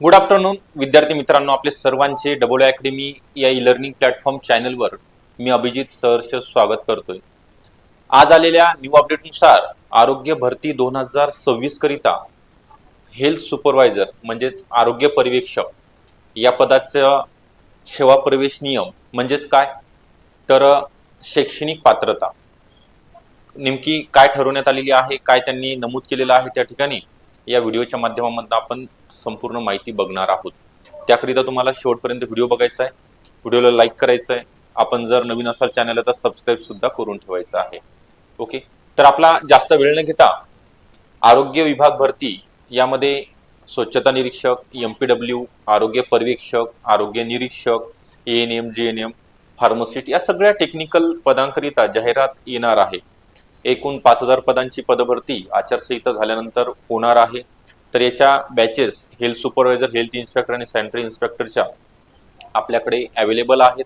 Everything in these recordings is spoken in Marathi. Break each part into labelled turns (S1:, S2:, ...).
S1: गुड आफ्टरनून विद्यार्थी मित्रांनो आपले सर्वांचे डबल अकॅडमी या ई लर्निंग प्लॅटफॉर्म चॅनलवर मी अभिजित सहर्ष स्वागत करतोय. आज आलेल्या न्यू अपडेटनुसार आरोग्य भरती दोन हजार सव्वीस करिता हेल्थ सुपरवायझर म्हणजेच आरोग्य पर्यवेक्षक या पदाचा सेवा प्रवेश नियम म्हणजेच काय? तर शैक्षणिक पात्रता. नेमकी काय ठरवण्यात आलेली आहे काय त्यांनी नमूद केलेलं आहे त्या ठिकाणी या व्हिडिओच्या माध्यमामधून आपण संपूर्ण माहिती बघणार आहोत. त्याकरिता तुम्हाला शेवटपर्यंत व्हिडिओ बघायचा आहे. व्हिडिओला लाईक करायचं आहे. आपण जर नवीन असाल चॅनलला तर सबस्क्राईब सुद्धा करून ठेवायचं आहे. ओके तर आपला जास्त वेळ न घेता आरोग्य विभाग भरती यामध्ये स्वच्छता निरीक्षक एम पी डब्ल्यू आरोग्य पर्यवेक्षक आरोग्य निरीक्षक A N M G N M pharmacist या सगळ्या टेक्निकल पदांकरिता जाहिरात येणार आहे. एकूण पाच हजार पदांची पदभरती आचारसंहिता झाल्यानंतर होणार आहे. तर याच्या batches health supervisor health inspector आणि सॅनिटरी इन्स्पेक्टरच्या आपल्याकडे अवेलेबल आहेत.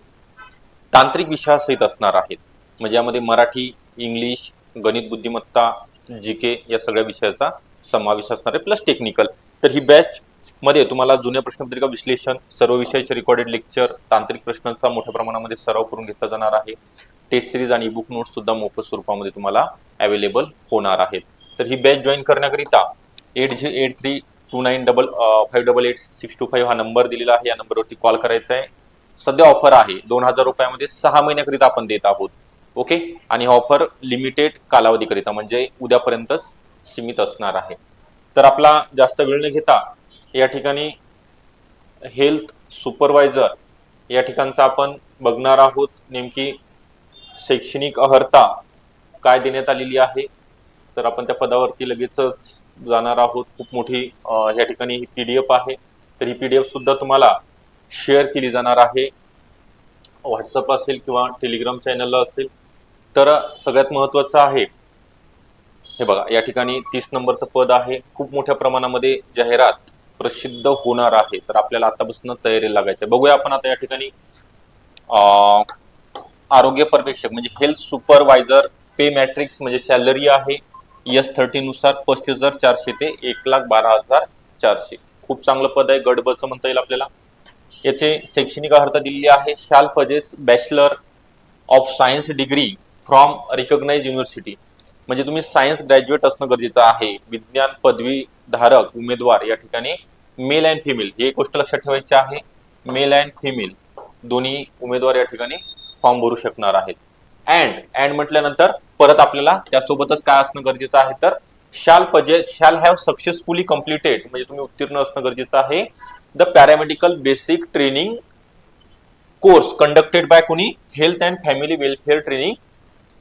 S1: तांत्रिक विषयासहित असणार आहेत. म्हणजे यामध्ये मराठी इंग्लिश गणित बुद्धिमत्ता जी के या सगळ्या विषयाचा समावेश असणार आहे. प्लस टेक्निकल तर ही बॅच मध्ये तुम्हाला जुन्या प्रश्नपत्रिका विश्लेषण सर्व विषयाचे रेकॉर्डेड लेक्चर तांत्रिक प्रश्नांचा मोठ्या प्रमाणामध्ये सराव करून घेतला जाणार आहे. टेस्ट सिरीज आणि बुक नोट्स सुद्धा मोफत स्वरूपामध्ये तुम्हाला अवेलेबल होणार आहेत. तर ही बॅच जॉईन करण्याकरिता eight Z eight three two nine double five double eight six two five हा नंबर दिलेला आहे. या नंबरवरती कॉल करायचा आहे. सध्या ऑफर आहे. दोन हजार रुपयामध्ये सहा महिन्याकरिता आपण देत आहोत. ओके? आणि ऑफर लिमिटेड कालावधीकरिता म्हणजे उद्यापर्यंतच सीमित असणार आहे. तर आपला जास्त वेळ न घेता या ठिकाणी हेल्थ सुपरवायझर या ठिकाणचा आपण बघणार आहोत. नेमकी शैक्षणिक अर्हता काय देण्यात आलेली आहे. तर आपण त्या पदावरती लगेचच जाणार आहोत. खूप मोठी या ठिकाणी ही पीडीएफ आहे. तर ही पीडीएफ सुद्धा तुम्हाला शेअर केली जाणार आहे. व्हॉट्सअप असेल किंवा टेलिग्राम चॅनलला असेल. तर सगळ्यात महत्वाचं आहे हे बघा या ठिकाणी तीस नंबरचं पद आहे. खूप मोठ्या प्रमाणामध्ये जाहिरात प्रसिद्ध होणार आहे. तर आपल्याला आतापासून तयारी लागायची आहे. बघूया आपण आता या ठिकाणी आरोग्य पर्यवेक्षक म्हणजे हेल्थ सुपरवायझर पे मॅट्रिक्स म्हणजे सॅलरी आहे. एस थर्टीनुसार पस्तीस हजार चारशे ते एक लाख बारा हजार चारशे. खूप चांगलं पद आहे गडबचं म्हणता येईल आपल्याला. याचे शैक्षणिक अर्हता दिलेली आहे shall possess bachelor of science degree from recognise university. म्हणजे तुम्ही सायन्स ग्रॅज्युएट असणं गरजेचं आहे. विज्ञान पदवी धारक उमेदवार या ठिकाणी मेल अँड फिमेल ही एक गोष्ट लक्षात ठेवायची आहे. मेल अँड फिमेल दोन्ही उमेदवार या ठिकाणी फॉर्म भरू शकणार आहेत. अँड अँड म्हटल्यानंतर परत आपल्याला त्यासोबतच काय असणं गरजेचं आहे तर शाल पजे शाल हॅव सक्सेसफुली कम्प्लिटेड म्हणजे तुम्ही उत्तीर्ण असणं गरजेचं आहे. The paramedical basic training course conducted by कुणी? Health and family welfare training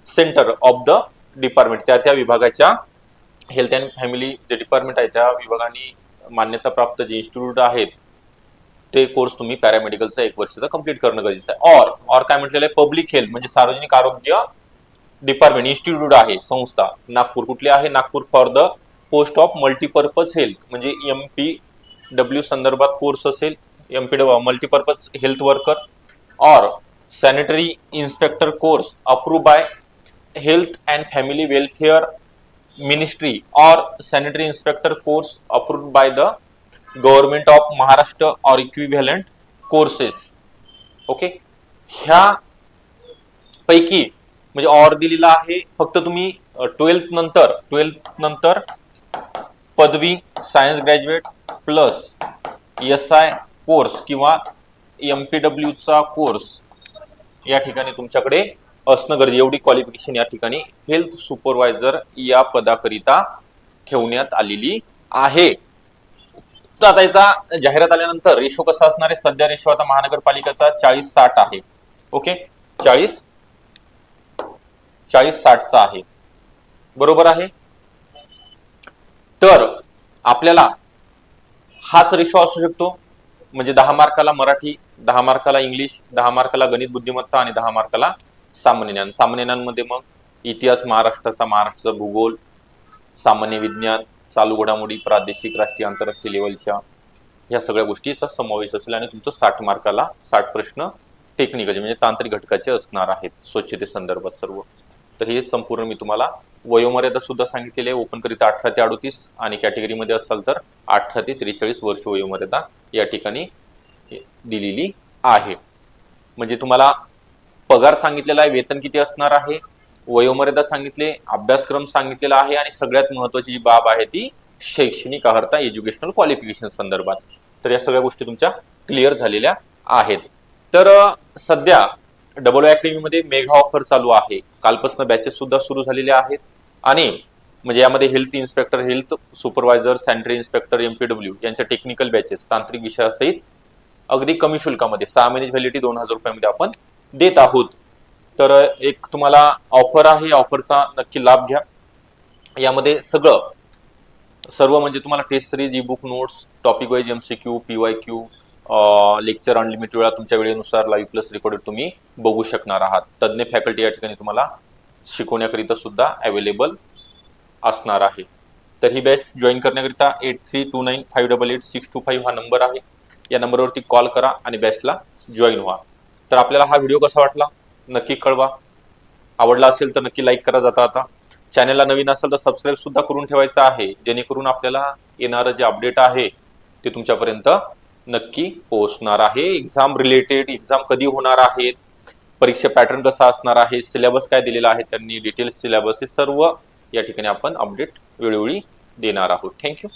S1: centre of the department त्या त्या विभागाच्या हेल्थ अँड फॅमिली जे डिपार्टमेंट आहे त्या विभागाने मान्यताप्राप्त जे इन्स्टिट्यूट आहेत ते कोर्स तुम्ही पॅरामेडिकलचा एक वर्षाचा कंप्लीट करणं गरजेचं आहे. ऑर और काय म्हटलेलं आहे? पब्लिक हेल्थ म्हणजे सार्वजनिक आरोग्य डिपार्टमेंट इन्स्टिट्यूट आहे संस्था. नागपूर कुठली आहे? Nagpur for the post of multipurpose health म्हणजे एम पी डब्ल्यू संदर्भात कोर्स असेल M P W multipurpose health worker or sanitary inspector course approve by health and family welfare ministry or sanitary inspector course approve by the government of Maharashtra or equivalent courses. Okay? ह्या पैकी म्हणजे ऑर दिलेला आहे फक्त तुम्ही ट्वेल्थ नंतर ट्वेल्थ नंतर पदवी science graduate plus S I course किंवा एम पी डब्ल्यूचा कोर्स या ठिकाणी तुमच्याकडे असणं गरजे एवढी क्वालिफिकेशन या ठिकाणी हेल्थ सुपरवायझर या पदाकरिता ठेवण्यात आलेली आहे. तर आता याचा जाहिरात आल्यानंतर रेशो कसा असणार आहे? सध्या रेशो आता महानगरपालिकेचा चाळीस साठ आहे. ओके? चाळीस? चाळीस साठचा आहे. बरोबर आहे? तर आपल्याला हाच रेशो असू शकतो. म्हणजे दहा मार्काला मराठी दहा मार्काला इंग्लिश दहा मार्काला गणित बुद्धिमत्ता आणि दहा मार्काला सामान्य ज्ञान. सामान्य ज्ञानमध्ये मग इतिहास महाराष्ट्राचा महाराष्ट्राचा भूगोल सामान्य विज्ञान चालू घडामोडी प्रादेशिक राष्ट्रीय आंतरराष्ट्रीय लेवलच्या ह्या सगळ्या गोष्टीचा समावेश असेल आणि तुमचं साठ मार्काला साठ प्रश्न टेक्निकल म्हणजे तांत्रिक घटकाचे असणार आहेत स्वच्छते संदर्भात सर्व. तर हे संपूर्ण मी तुम्हाला वयोमर्यादा सुद्धा सांगितलेली आहे. ओपन करिता अठरा ते अडोतीस आणि कॅटेगरीमध्ये असाल तर अठरा ते त्रेचाळीस वर्ष वयोमर्यादा या ठिकाणी दिलेली आहे. म्हणजे तुम्हाला पगार सांगितलेला आहे वेतन किती असणार आहे वयोमर्यादा सांगितले अभ्यासक्रम सांगितलेला आहे आणि सगळ्यात महत्वाची जी बाब आहे ती शैक्षणिक अर्हता एज्युकेशनल क्वालिफिकेशन संदर्भात. तर या सगळ्या गोष्टी तुमच्या क्लिअर झालेल्या आहेत. तर सध्या डबल अकॅडमीमध्ये मेगा ऑफर चालू आहे. कालपासून बॅचेस सुद्धा सुरू झालेले आहेत. आणि म्हणजे यामध्ये health inspector health supervisor sanitary inspector MPW यांच्या टेक्निकल बॅचेस तांत्रिक विषयासहित अगदी कमी शुल्कामध्ये सहा महिने व्हॅलिटी दोन हजार रुपयामध्ये आपण देत आहोत. तर एक तुम्हाला ऑफर आहे ऑफरचा नक्की लाभ घ्या. यामध्ये सगळं सर्व म्हणजे तुम्हाला test series e book notes topic wise MCQ P Y Q lecture unlimited वेळा तुमच्या वेळेनुसार लाईव्ह प्लस रेकॉर्डेड तुम्ही बघू शकणार आहात. तज्ज्ञ फॅकल्टी या ठिकाणी तुम्हाला शिकवण्याकरिता सुद्धा अवेलेबल असणार आहे. तर ही बॅच जॉईन करण्याकरिता eight three two nine five double eight six two five हा नंबर आहे. या नंबरवरती कॉल करा आणि बॅचला जॉईन व्हा. तर आपल्याला हा व्हिडिओ कसा वाटला? नक्की कळवा. आवडला असेल तर नक्की लाईक करा जाता आता. चॅनलला नवीन असेल तर सबस्क्राईब सुद्धा करून ठेवायचं आहे. जेणेकरून आपल्याला येणारं जे अपडेट आहे ते तुमच्यापर्यंत नक्की पोहोचणार आहे. एक्झाम रिलेटेड एक्झाम कधी होणार आहेत परीक्षा पॅटर्न कसा असणार आहे सिलेबस काय दिलेला आहे त्यांनी डिटेल्स सिलेबस हे सर्व या ठिकाणी आपण अपडेट वेळोवेळी देणार आहोत. थँक्यू